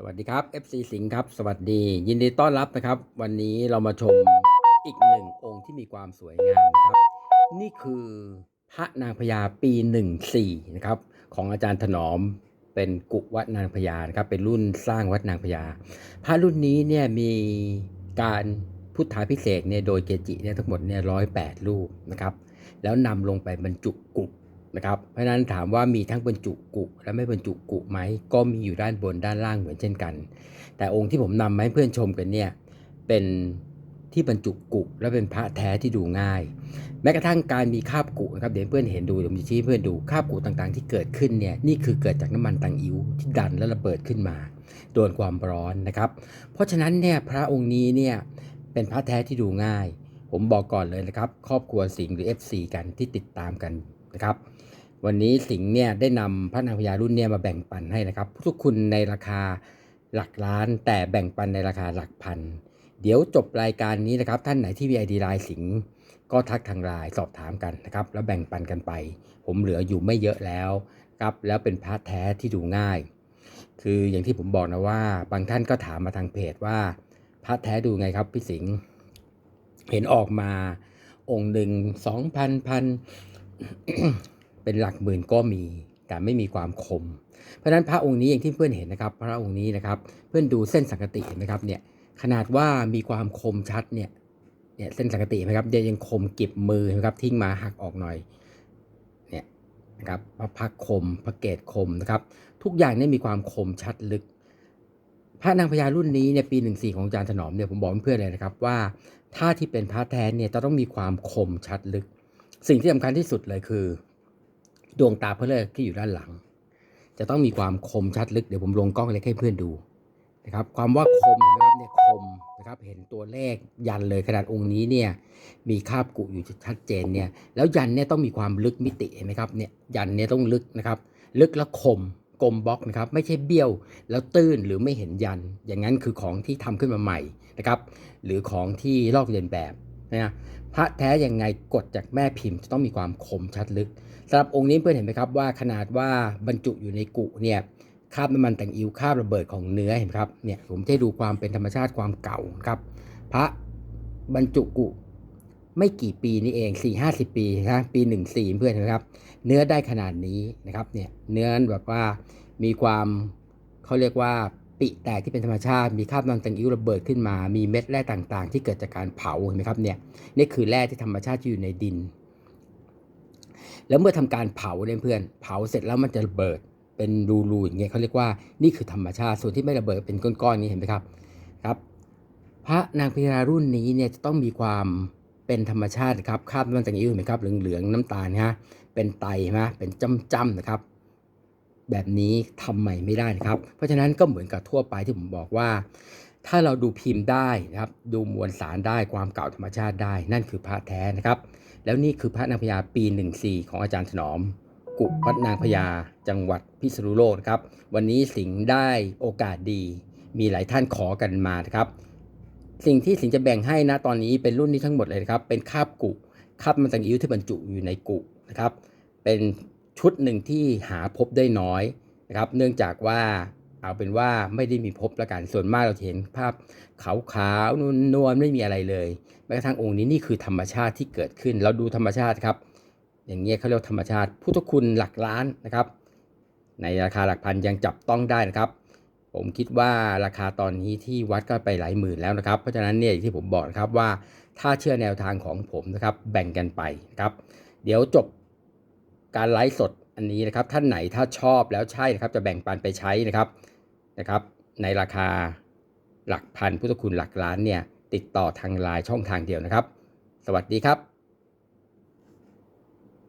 สวัสดีครับ FC สิงห์ครับ สวัสดี ยินดีต้อนรับนะครับ วันนี้เรามาชมอีกหนึ่งองค์ที่มีความสวยงามครับ นี่คือพระนางพญาปี 14 นะครับ ของอาจารย์ถนอมเป็นกุวัดนางพญานะครับ เป็นรุ่นสร้างวัดนางพญาพระรุ่นนี้เนี่ยมีการพุทธาพิเศษเนี่ยโดยเกจิเนี่ยทั้งหมดเนี่ยร้อยแปดรูปนะครับ แล้วนำลงไปบรรจุกุ นะครับ เพราะฉะนั้นถามว่ามีทั้งบรรจุกุและไม่บรรจุกุไหมก็มีอยู่ด้านบนด้านล่างเหมือนเช่นกัน แต่องค์ที่ผมนำมาให้เพื่อนชมกันเนี่ยเป็นที่บรรจุกุและเป็นพระแท้ที่ดูง่าย แม้กระทั่งการมีคาบกุนะครับเดี๋ยวเพื่อนเห็นดูเดี๋ยวผมจะชี้เพื่อนดูคาบกุต่างๆ ที่เกิดขึ้นเนี่ยนี่คือเกิดจากน้ำมันตังอิ๋วที่ดันและระเบิดขึ้นมา โดนความร้อนนะครับ เพราะฉะนั้นเนี่ยพระองค์นี้เนี่ยเป็นพระแท้ที่ดูง่าย ผมบอกก่อนเลยนะครับ ครอบครัวสิงห์หรือ FC กันที่ติดตามกันนะครับ วันนี้สิงห์เนี่ยได้นำพระนางพญารุ่นเนี่ยมาแบ่งปันให้นะครับทุกคุณในราคาหลักล้าน แต่แบ่งปันในราคาหลักพัน เดี๋ยวจบรายการนี้นะครับ ท่านไหนที่มีไอดีไลน์สิงห์ก็ทักทางไลน์สอบถามกันนะครับ แล้วแบ่งปันกันไป ผมเหลืออยู่ไม่เยอะแล้วครับแล้วเป็นพระแท้ที่ดูง่าย คืออย่างที่ผมบอกนะว่า บางท่านก็ถามมาทางเพจว่าพระแท้ดูไงครับพี่สิงห์เห็นออกมาองค์หนึ่งสองพันพัน เป็นหลักหมื่นก็มีแต่ไม่มีความคม เพราะฉะนั้นพระองค์นี้อย่างที่เพื่อนเห็นนะครับ พระองค์นี้นะครับ เพื่อนดูเส้นสังกติเห็นไหมครับเนี่ยขนาดว่ามีความคมชัดเนี่ยเนี่ยเส้นสังกติเห็นไหมครับเดี๋ยวยังคมเก็บมือนไหมครับทิ้งมาหักออกหน่อยเนี่ยนะครับพระพักคมพระเกตคมนะครับ ทุกอย่างเนี่ยมีความคมชัดลึก พระนางพญารุ่นนี้เนี่ยปี14ของอาจารย์ถนอมเนี่ยผมบอกเพื่อนเลยนะครับว่าถ้าที่เป็นพระแท้เนี่ยจะต้องมีความคมชัดลึก สิ่งที่สำคัญที่สุดเลยคือ ดวงตาพระเลิกที่อยู่ด้านหลัง จะต้องมีความคมชัดลึกเดี๋ยวผมลงกล้องเล็กให้เพื่อนดูนะครับ ความว่าคมนะครับเนี่ยคมนะครับเห็นตัวเลขยันเลยขนาดองค์นี้เนี่ยมีคาบกุอยู่ชัดเจนเนี่ยแล้วยันเนี่ยต้องมีความลึกมิติเห็นไหมครับเนี่ยยันเนี่ยต้องลึกนะครับ ลึกและคมกลมบล็อกนะครับไม่ใช่เบี้ยวแล้วตื้นหรือไม่เห็นยัน อย่างนั้นคือของที่ทำขึ้นมาใหม่นะครับ หรือของที่ลอกเลียนแบบ นะพระแท้ยังไงกดจากแม่พิมพ์จะต้องมีความคมชัดลึกสำหรับองค์นี้เพื่อนเห็นไหมครับว่าขนาดว่าบรรจุอยู่ในกุเนี่ยคาบน้ำมันแต่งอิวคาบระเบิดของเนื้อเห็นครับเนี่ยผมจะดูความเป็นธรรมชาติความเก่าครับพระบรรจุกุไม่กี่ปีนี้เอง 4 5 0 ปีนะปี 14 เพื่อนเห็นไหมครับ เนื้อได้ขนาดนี้นะครับเนี่ยเนื้อแบบว่ามีความเขาเรียกว่า ปิแตกที่เป็นธรรมชาติ มีคราบน้ำมันต่งอิ้วระเบิดขึ้นมา มีเม็ดแร่ต่างๆ ที่เกิดจากการเผาเห็นไหมครับเนี่ยนี่คือแร่ที่ธรรมชาติที่อยู่ในดิน แล้วเมื่อทำการเผาเนี่ยเพื่อน เผาเสร็จแล้วมันจะระเบิดเป็นรูๆอย่างเงี้ยเขาเรียกว่านี่คือธรรมชาติส่วนที่ไม่ระเบิดเป็นก้อนๆนี้เห็นไหมครับครับ พระนางพญารุ่นนี้เนี่ยจะต้องมีความเป็นธรรมชาติครับคราบน้ำมันต่งอิ้วเห็นไหมครับเหลืองๆน้ำตาลนะฮะเป็นไตใช่ไหมเป็นจ้ำๆนะครับ แบบนี้ทำใหม่ไม่ได้นะครับ เพราะฉะนั้นก็เหมือนกับทั่วไปที่ผมบอกว่า ถ้าเราดูพิมพ์ได้นะครับ ดูมวลสารได้ความเก่าธรรมชาติได้ นั่นคือพระแท้นะครับ แล้วนี่คือพระนางพญาปี 14 ของอาจารย์ถนอม กุวัดนางพญาจังหวัดพิษณุโลกนะครับ วันนี้สิงห์ได้โอกาสดี มีหลายท่านขอกันมานะครับ สิ่งที่สิงห์จะแบ่งให้นะตอนนี้เป็นรุ่นนี้ทั้งหมดเลยนะครับ เป็นคาบกุคาบมันตังอิ้วที่บรรจุอยู่ในกุนะครับ เป็น ชุดหนึ่งที่หาพบได้น้อยนะครับเนื่องจากว่าเอาเป็นว่าไม่ได้มีพบละกันส่วนมากเราเห็นภาพขาวๆนวลๆไม่มีอะไรเลยแม้กระทั่งองค์นี้นี่คือธรรมชาติที่เกิดขึ้น เราดูธรรมชาติครับ อย่างเงี้ยเขาเรียกธรรมชาติพุทธคุณหลักล้านนะครับ ในราคาหลักพันยังจับต้องได้นะครับ ผมคิดว่าราคาตอนนี้ที่วัดก็ไปหลายหมื่นแล้วนะครับ เพราะฉะนั้นเนี่ยอย่างที่ผมบอกนะครับว่าถ้าเชื่อแนวทางของผมนะครับแบ่งกันไปนะครับ เดี๋ยวจบ การไลฟ์สดอันนี้นะครับ ท่านไหนถ้าชอบแล้วใช่นะครับ จะแบ่งปันไปใช้นะครับนะครับ ในราคาหลักพันพุทธคุณหลักล้านเนี่ยติดต่อทางไลน์ช่องทางเดียวนะครับ สวัสดีครับ